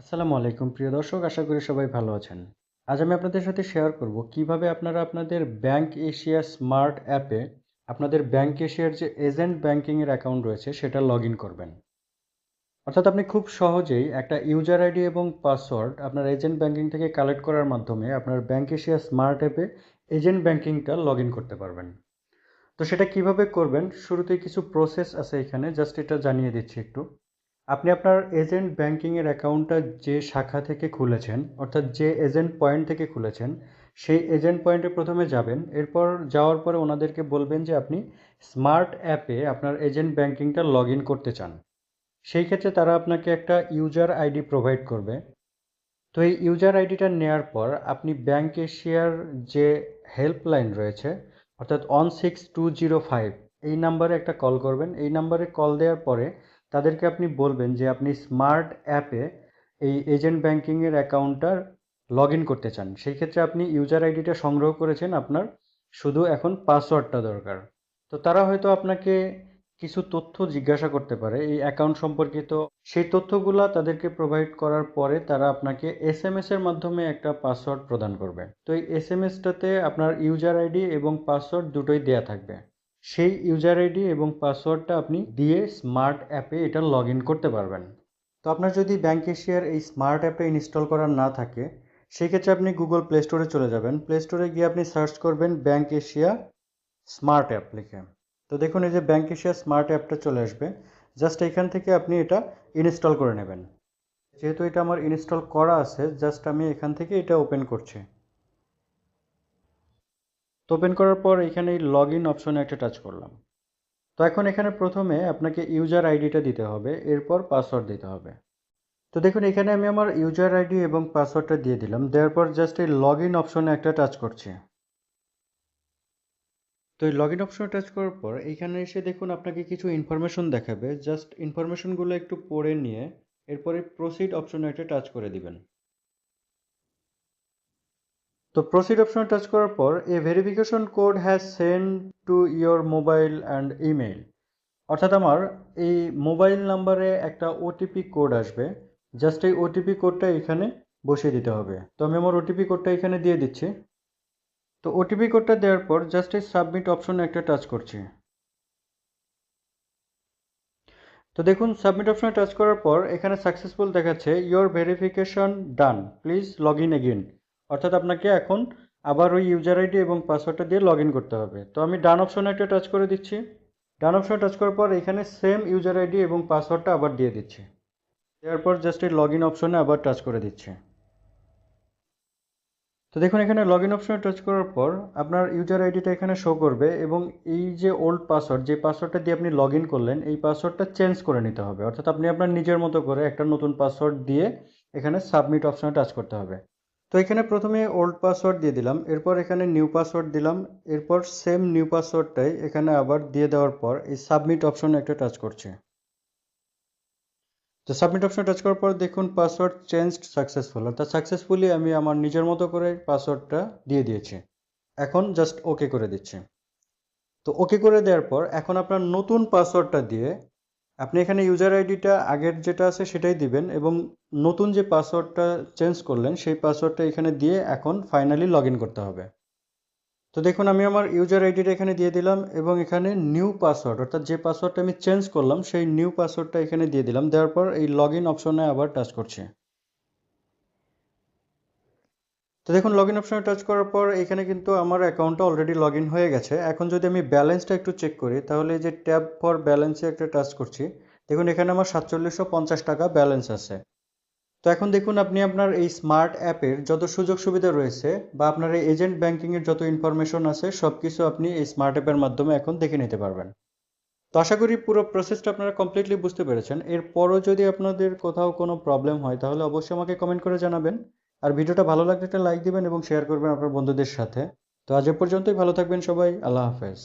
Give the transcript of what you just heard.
আসসালামু আলাইকুম, প্রিয় দর্শক, আশা করি সবাই ভালো আছেন। আজ আমি আপনাদের সাথে শেয়ার করব কীভাবে আপনারা আপনাদের ব্যাংক এশিয়া স্মার্ট অ্যাপে আপনাদের ব্যাংক এশিয়ার যে এজেন্ট ব্যাংকিংয়ের অ্যাকাউন্ট রয়েছে, সেটা লগ ইন করবেন। অর্থাৎ আপনি খুব সহজেই একটা ইউজার আইডি এবং পাসওয়ার্ড আপনার এজেন্ট ব্যাংকিং থেকে কালেক্ট করার মাধ্যমে আপনার ব্যাংক এশিয়া স্মার্ট অ্যাপে এজেন্ট ব্যাংকিংটা লগ ইন করতে পারবেন। তো সেটা কীভাবে করবেন? শুরুতেই কিছু প্রসেস আছে এখানে জাস্ট এটা জানিয়ে দিচ্ছি একটু। আপনি আপনার এজেন্ট ব্যাংকিংয়ের অ্যাকাউন্টটা যে শাখা থেকে খুলেছেন, অর্থাৎ যে এজেন্ট পয়েন্ট থেকে খুলেছেন, সেই এজেন্ট পয়েন্টে প্রথমে যাবেন। এরপর যাওয়ার পরে ওনাদেরকে বলবেন যে আপনি স্মার্ট অ্যাপে আপনার এজেন্ট ব্যাংকিংটা লগ ইন করতে চান। সেই ক্ষেত্রে তারা আপনাকে একটা ইউজার আইডি প্রোভাইড করবে। তো এই ইউজার আইডিটা নেওয়ার পর আপনি ব্যাংক এশিয়ার যে হেল্পলাইন রয়েছে অর্থাৎ one six two zero five এই নাম্বারে একটা কল করবেন। এই নাম্বারে কল দেওয়ার পরে তাদেরকে আপনি বলবেন যে আপনি স্মার্ট অ্যাপে এই এজেন্ট ব্যাঙ্কিংয়ের অ্যাকাউন্টটার লগ ইন করতে চান। সেই ক্ষেত্রে আপনি ইউজার আইডিটা সংগ্রহ করেছেন। আপনার শুধু এখন পাসওয়ার্ডটা দরকার। তো তারা হয়তো আপনাকে কিছু তথ্য জিজ্ঞাসা করতে পারে। এই অ্যাকাউন্ট সম্পর্কিত সেই তথ্যগুলো তাদেরকে প্রোভাইড করার পরে তারা আপনাকে এস এম এস এর মাধ্যমে একটা পাসওয়ার্ড প্রদান করবে। তো এই এস এম এসটাতে আপনার ইউজার আইডি এবং পাসওয়ার্ড দুটোই দেয়া থাকবে। সেই ইউজার আইডি এবং পাসওয়ার্ডটা আপনি দিয়ে স্মার্ট অ্যাপে এটা লগ করতে পারবেন। তো আপনার যদি ব্যাঙ্ক এশিয়ার এই স্মার্ট অ্যাপে ইনস্টল করা না থাকে, সেক্ষেত্রে আপনি গুগল প্লে স্টোরে চলে যাবেন। প্লে স্টোরে গিয়ে আপনি সার্চ করবেন ব্যাঙ্ক এশিয়া স্মার্ট অ্যাপ লিখে। তো দেখুন, এই যে ব্যাংক এশিয়া স্মার্ট অ্যাপটা চলে আসবে। জাস্ট এখান থেকে আপনি এটা ইনস্টল করে নেবেন। যেহেতু এটা আমার ইনস্টল করা আছে জাস্ট আমি এখান থেকে এটা ওপেন করছি। তো ওপেন করার পর এখানে এই লগ ইন অপশনে একটা টাচ করলাম। তো এখন এখানে প্রথমে আপনাকে ইউজার আইডিটা দিতে হবে, এরপর পাসওয়ার্ড দিতে হবে। তো দেখুন, এখানে আমি আমার ইউজার আইডি এবং পাসওয়ার্ডটা দিয়ে দিলাম। দেওয়ার পর জাস্ট এই লগ ইন অপশনে একটা টাচ করছি। তো এই লগ ইন অপশনে টাচ করার পর এইখানে এসে দেখুন আপনাকে কিছু ইনফরমেশন দেখাবে। জাস্ট ইনফরমেশনগুলো একটু পড়ে নিয়ে এরপরে প্রসিড অপশনে একটা টাচ করে দিবেন। তো প্রসিড অপশনে টাচ করার পর a verification code has send to your mobile and email অর্থাৎ আমার এই মোবাইল নাম্বারে একটা ওটিপি কোড আসবে। জাস্ট এই ওটিপি কোডটা এখানে বসিয়ে দিতে হবে। তো আমি আমার ওটিপি কোডটা এখানে দিয়ে দিচ্ছি। তো ওটিপি কোডটা দেওয়ার পর জাস্ট এই সাবমিট অপশনে একটা টাচ করছি। তো দেখুন সাবমিট অপশনে টাচ করার পর এখানে সাকসেসফুল দেখাচ্ছে your verification done please log in again অর্থাৎ আপনাকে এখন আবার ওই ইউজার আইডি এবং পাসওয়ার্ডটা দিয়ে লগ ইন করতে হবে। তো আমি ডান অপশনে একটা টাচ করে দিচ্ছি। ডান অপশনে টাচ করার পর এখানে সেম ইউজার আইডি এবং পাসওয়ার্ডটা আবার দিয়ে দিচ্ছি। দেওয়ার পর জাস্ট এই লগ ইন অপশনে আবার টাচ করে দিচ্ছি। তো দেখুন, এখানে লগ ইন অপশনে টাচ করার পর আপনার ইউজার আইডিটা এখানে শো করবে এবং এই যে ওল্ড পাসওয়ার্ড যে পাসওয়ার্ডটা দিয়ে আপনি লগ ইন করলেন, এই পাসওয়ার্ডটা চেঞ্জ করে নিতে হবে। অর্থাৎ আপনি আপনার নিজের মতো করে একটা নতুন পাসওয়ার্ড দিয়ে এখানে সাবমিট অপশনে টাচ করতে হবে। তো এখানে প্রথমে ওল্ড পাসওয়ার্ড দিয়ে দিলাম, এরপর এখানে নিউ পাসওয়ার্ড দিলাম, এরপর সেম নিউ পাসওয়ার্ডটাই এখানে আবার দিয়ে দেওয়ার পর এই সাবমিট অপশনে একটা টাচ করছে। তো সাবমিট অপশনে টাচ করার পর দেখুন পাসওয়ার্ড চেঞ্জড সাকসেসফুল অর্থাৎ সাকসেসফুলি আমি আমার নিজের মতো করে পাসওয়ার্ডটা দিয়ে দিয়েছি। এখন জাস্ট ওকে করে দিচ্ছি। তো ওকে করে দেওয়ার পর এখন আপনার নতুন পাসওয়ার্ডটা দিয়ে আপনি এখানে ইউজার আইডিটা আগের যেটা আছে সেটাই দিবেন এবং নতুন যে পাসওয়ার্ডটা চেঞ্জ করলেন সেই পাসওয়ার্ডটা এখানে দিয়ে এখন ফাইনালি লগ করতে হবে। তো দেখুন, আমি আমার ইউজার আইডিটা এখানে দিয়ে দিলাম এবং এখানে নিউ পাসওয়ার্ড অর্থাৎ যে পাসওয়ার্ডটা আমি চেঞ্জ করলাম, সেই নিউ পাসওয়ার্ডটা এখানে দিয়ে দিলাম। দেওয়ার পর এই লগ ইন অপশনে আবার টাচ করছি। তো দেখুন লগ ইন অপশনে টাচ করার পর এখানে কিন্তু আমার অ্যাকাউন্টটা অলরেডি লগ ইন হয়ে গেছে। এখন যদি আমি ব্যালেন্সটা একটু চেক করি, তাহলে যে ট্যাব ফর ব্যালেন্সে একটা টাচ করছি। দেখুন, এখানে আমার সাতচল্লিশশো পঞ্চাশ টাকা ব্যালেন্স আছে। তো এখন দেখুন আপনি আপনার এই স্মার্ট অ্যাপের যত সুযোগ সুবিধা রয়েছে বা আপনার এই এজেন্ট ব্যাংকিংয়ের যত ইনফরমেশন আছে সব কিছু আপনি এই স্মার্ট অ্যাপের মাধ্যমে এখন দেখে নিতে পারবেন। তো আশা করি পুরো প্রসেসটা আপনারা কমপ্লিটলি বুঝতে পেরেছেন। এরপরও যদি আপনাদের কোথাও কোনো প্রবলেম হয়, তাহলে অবশ্যই আমাকে কমেন্ট করে জানাবেন। আর ভিডিওটা ভালো লাগলে একটা লাইক দিবেন এবং শেয়ার করবেন আপনার বন্ধুদের সাথে। তো আজ পর্যন্তই, ভালো থাকবেন সবাই, আল্লাহ হাফেজ।